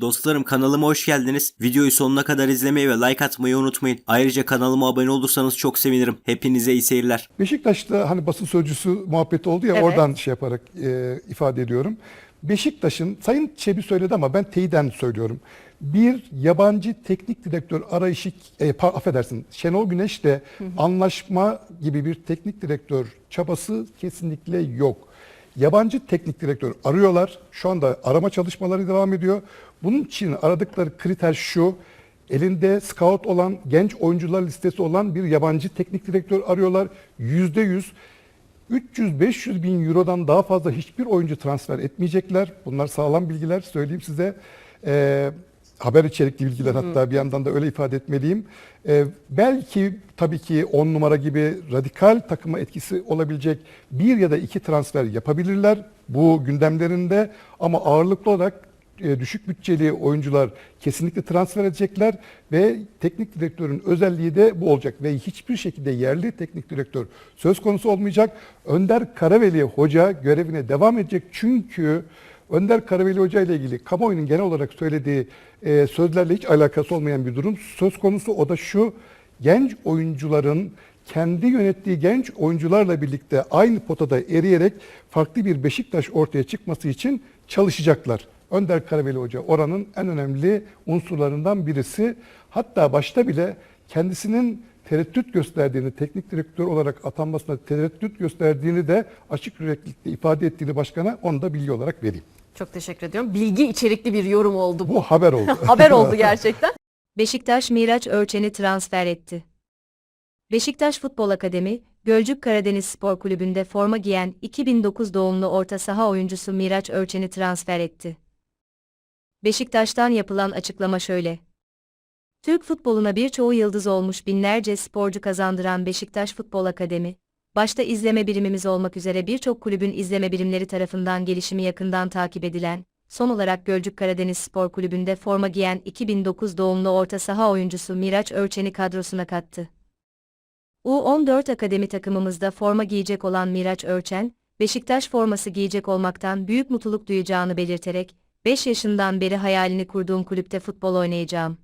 Dostlarım kanalıma hoş geldiniz. Videoyu sonuna kadar izlemeyi ve like atmayı unutmayın. Ayrıca kanalıma abone olursanız çok sevinirim. Hepinize iyi seyirler. Beşiktaş'ta hani basın sözcüsü muhabbeti oldu ya Evet. oradan şey yaparak e, ifade ediyorum. Beşiktaş'ın Sayın Çebi söyledi ama ben teyiden söylüyorum. Bir yabancı teknik direktör arayışı e, pa- affedersin Şenol Güneş'le anlaşma gibi bir teknik direktör çabası kesinlikle yok. Yabancı teknik direktör arıyorlar. Şu anda arama çalışmaları devam ediyor. Bunun için aradıkları kriter şu. Elinde scout olan, genç oyuncular listesi olan bir yabancı teknik direktör arıyorlar. Yüzde yüz 300-500 bin eurodan daha fazla hiçbir oyuncu transfer etmeyecekler. Bunlar sağlam bilgiler söyleyeyim size. Ee, haber içerikli bilgiler hatta bir yandan da öyle ifade etmeliyim. Ee, belki tabii ki 10 numara gibi radikal takıma etkisi olabilecek bir ya da iki transfer yapabilirler. Bu gündemlerinde ama ağırlıklı olarak e, düşük bütçeli oyuncular kesinlikle transfer edecekler ve teknik direktörün özelliği de bu olacak ve hiçbir şekilde yerli teknik direktör söz konusu olmayacak. Önder Karaveli hoca görevine devam edecek çünkü Önder Karaveli Hoca ile ilgili kamuoyunun genel olarak söylediği e, sözlerle hiç alakası olmayan bir durum söz konusu. O da şu, genç oyuncuların kendi yönettiği genç oyuncularla birlikte aynı potada eriyerek farklı bir Beşiktaş ortaya çıkması için çalışacaklar. Önder Karaveli Hoca oranın en önemli unsurlarından birisi. Hatta başta bile kendisinin tereddüt gösterdiğini, teknik direktör olarak atanmasına tereddüt gösterdiğini de açık yüreklilikle ifade ettiğini başkana onu da bilgi olarak vereyim. Çok teşekkür ediyorum. Bilgi içerikli bir yorum oldu bu. Bu haber oldu. Haber oldu gerçekten. Beşiktaş Miraç Örçen'i transfer etti. Beşiktaş Futbol Akademi, Gölcük Karadeniz Spor Kulübü'nde forma giyen 2009 doğumlu orta saha oyuncusu Miraç Örçen'i transfer etti. Beşiktaş'tan yapılan açıklama şöyle. Türk futboluna birçoğu yıldız olmuş binlerce sporcu kazandıran Beşiktaş Futbol Akademi, başta izleme birimimiz olmak üzere birçok kulübün izleme birimleri tarafından gelişimi yakından takip edilen, son olarak Gölcük Karadeniz Spor Kulübü'nde forma giyen 2009 doğumlu orta saha oyuncusu Miraç Örçen'i kadrosuna kattı. U14 akademi takımımızda forma giyecek olan Miraç Örçen, Beşiktaş forması giyecek olmaktan büyük mutluluk duyacağını belirterek, 5 yaşından beri hayalini kurduğum kulüpte futbol oynayacağım.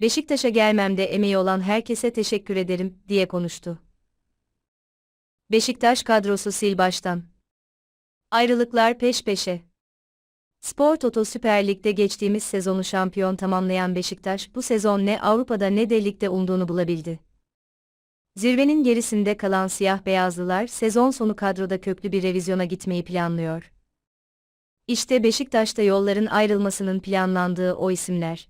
Beşiktaş'a gelmemde emeği olan herkese teşekkür ederim, diye konuştu. Beşiktaş kadrosu sil baştan. Ayrılıklar peş peşe. Spor Toto Süper Lig'de geçtiğimiz sezonu şampiyon tamamlayan Beşiktaş bu sezon ne Avrupa'da ne de ligde umduğunu bulabildi. Zirvenin gerisinde kalan siyah beyazlılar sezon sonu kadroda köklü bir revizyona gitmeyi planlıyor. İşte Beşiktaş'ta yolların ayrılmasının planlandığı o isimler.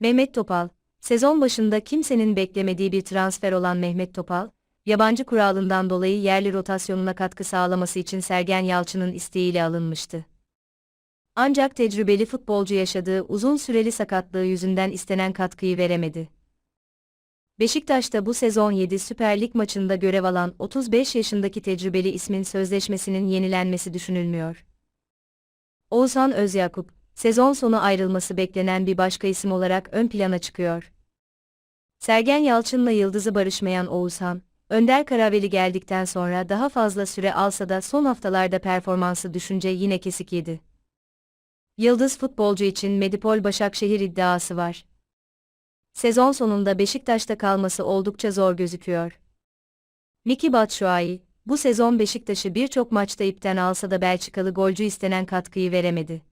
Mehmet Topal, sezon başında kimsenin beklemediği bir transfer olan Mehmet Topal, yabancı kuralından dolayı yerli rotasyonuna katkı sağlaması için Sergen Yalçın'ın isteğiyle alınmıştı. Ancak tecrübeli futbolcu yaşadığı uzun süreli sakatlığı yüzünden istenen katkıyı veremedi. Beşiktaş'ta bu sezon 7 Süper Lig maçında görev alan 35 yaşındaki tecrübeli ismin sözleşmesinin yenilenmesi düşünülmüyor. Oğuzhan Özyakup, sezon sonu ayrılması beklenen bir başka isim olarak ön plana çıkıyor. Sergen Yalçın'la yıldızı barışmayan Oğuzhan, Önder Karaveli geldikten sonra daha fazla süre alsa da son haftalarda performansı düşünce yine kesik yedi. Yıldız futbolcu için Medipol Başakşehir iddiası var. Sezon sonunda Beşiktaş'ta kalması oldukça zor gözüküyor. Miki Batshuayi, bu sezon Beşiktaş'ı birçok maçta ipten alsa da Belçikalı golcü istenen katkıyı veremedi.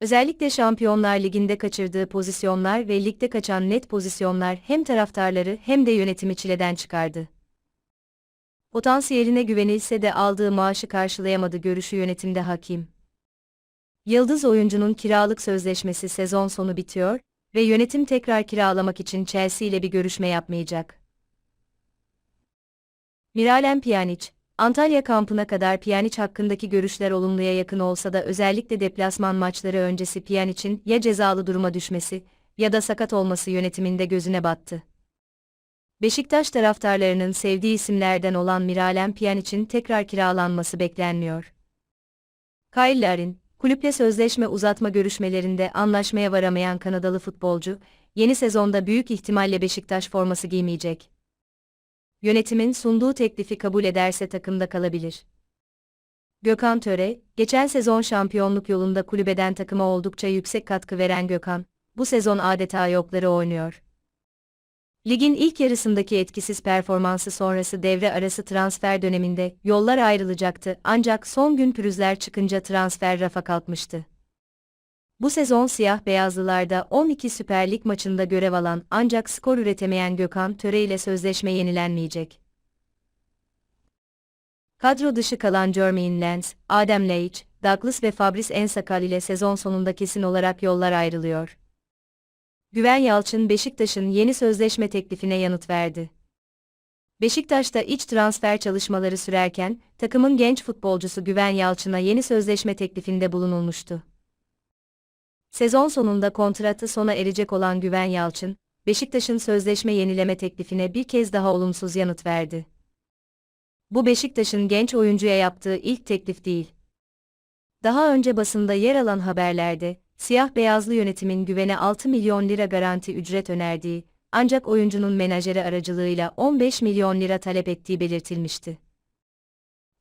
Özellikle Şampiyonlar Ligi'nde kaçırdığı pozisyonlar ve ligde kaçan net pozisyonlar hem taraftarları hem de yönetimi çileden çıkardı. Potansiyeline güvenilse de aldığı maaşı karşılayamadı görüşü yönetimde hakim. Yıldız oyuncunun kiralık sözleşmesi sezon sonu bitiyor ve yönetim tekrar kiralamak için Chelsea ile bir görüşme yapmayacak. Miralem Pjanic, Antalya kampına kadar Pjanic hakkındaki görüşler olumluya yakın olsa da özellikle deplasman maçları öncesi Pjanic'in ya cezalı duruma düşmesi ya da sakat olması yönetiminde gözüne battı. Beşiktaş taraftarlarının sevdiği isimlerden olan Miralem Pjanic'in tekrar kiralanması beklenmiyor. Kyle Larin, kulüple sözleşme uzatma görüşmelerinde anlaşmaya varamayan Kanadalı futbolcu, yeni sezonda büyük ihtimalle Beşiktaş forması giymeyecek. Yönetimin sunduğu teklifi kabul ederse takımda kalabilir. Gökhan Töre, geçen sezon şampiyonluk yolunda kulübeden takıma oldukça yüksek katkı veren Gökhan, bu sezon adeta yokları oynuyor. Ligin ilk yarısındaki etkisiz performansı sonrası devre arası transfer döneminde yollar ayrılacaktı ancak son gün pürüzler çıkınca transfer rafa kalkmıştı. Bu sezon siyah beyazlılarda 12 Süper Lig maçında görev alan ancak skor üretemeyen Gökhan Töre ile sözleşme yenilenmeyecek. Kadro dışı kalan Jermaine Lens, Adem Laiç, Douglas ve Fabrice Ensakal ile sezon sonunda kesin olarak yollar ayrılıyor. Güven Yalçın Beşiktaş'ın yeni sözleşme teklifine yanıt verdi. Beşiktaş'ta iç transfer çalışmaları sürerken, takımın genç futbolcusu Güven Yalçın'a yeni sözleşme teklifinde bulunulmuştu. Sezon sonunda kontratı sona erecek olan Güven Yalçın, Beşiktaş'ın sözleşme yenileme teklifine bir kez daha olumsuz yanıt verdi. Bu Beşiktaş'ın genç oyuncuya yaptığı ilk teklif değil. Daha önce basında yer alan haberlerde, siyah-beyazlı yönetimin güvene 6 milyon lira garanti ücret önerdiği, ancak oyuncunun menajeri aracılığıyla 15 milyon lira talep ettiği belirtilmişti.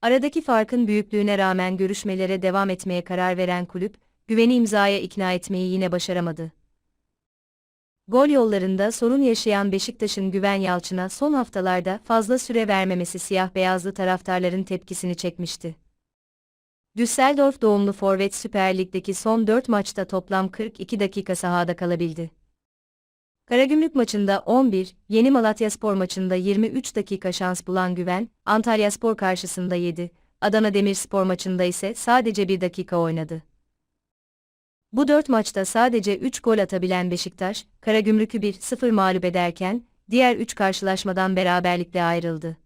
Aradaki farkın büyüklüğüne rağmen görüşmelere devam etmeye karar veren kulüp, güveni imzaya ikna etmeyi yine başaramadı. Gol yollarında sorun yaşayan Beşiktaş'ın Güven Yalçın'a son haftalarda fazla süre vermemesi siyah-beyazlı taraftarların tepkisini çekmişti. Düsseldorf doğumlu forvet Süper Lig'deki son 4 maçta toplam 42 dakika sahada kalabildi. Karagümrük maçında 11, Yeni Malatyaspor maçında 23 dakika şans bulan Güven, Antalyaspor karşısında 7, Adana Demirspor maçında ise sadece 1 dakika oynadı. Bu dört maçta sadece 3 gol atabilen Beşiktaş, Karagümrük'ü 1-0 mağlup ederken, diğer 3 karşılaşmadan beraberlikle ayrıldı.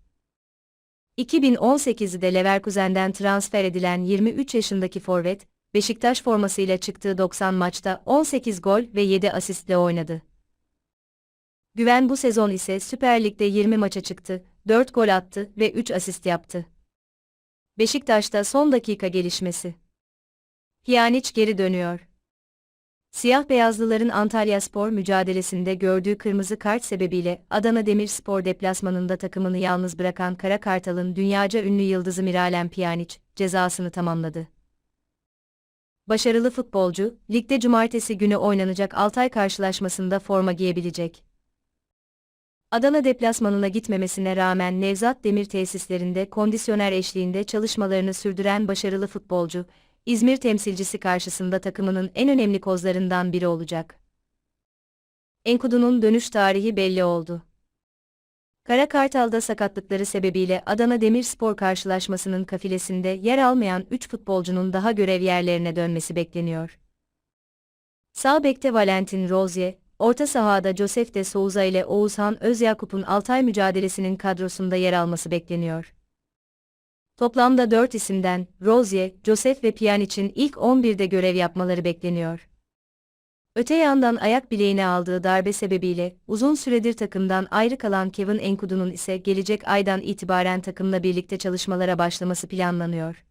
2018'de Leverkusen'den transfer edilen 23 yaşındaki forvet, Beşiktaş formasıyla çıktığı 90 maçta 18 gol ve 7 asistle oynadı. Güven bu sezon ise Süper Lig'de 20 maça çıktı, 4 gol attı ve 3 asist yaptı. Beşiktaş'ta son dakika gelişmesi. Pjanic geri dönüyor. Siyah beyazlıların Antalyaspor mücadelesinde gördüğü kırmızı kart sebebiyle Adana Demirspor deplasmanında takımını yalnız bırakan Kara Kartal'ın dünyaca ünlü yıldızı Miralem Pjanic cezasını tamamladı. Başarılı futbolcu, ligde cumartesi günü oynanacak Altay karşılaşmasında forma giyebilecek. Adana deplasmanına gitmemesine rağmen Nevzat Demir tesislerinde kondisyoner eşliğinde çalışmalarını sürdüren başarılı futbolcu, İzmir temsilcisi karşısında takımının en önemli kozlarından biri olacak. Enkudu'nun dönüş tarihi belli oldu. Kara Kartal'da sakatlıkları sebebiyle Adana Demirspor karşılaşmasının kafilesinde yer almayan 3 futbolcunun daha görev yerlerine dönmesi bekleniyor. Sağ bekte Valentin Rozier, orta sahada Josef de Souza ile Oğuzhan Özyakup'un Altay mücadelesinin kadrosunda yer alması bekleniyor. Toplamda 4 isimden, Rozier, Josef ve Pjanic'in ilk 11'de görev yapmaları bekleniyor. Öte yandan ayak bileğine aldığı darbe sebebiyle uzun süredir takımdan ayrı kalan Kevin Enkudu'nun ise gelecek aydan itibaren takımla birlikte çalışmalara başlaması planlanıyor.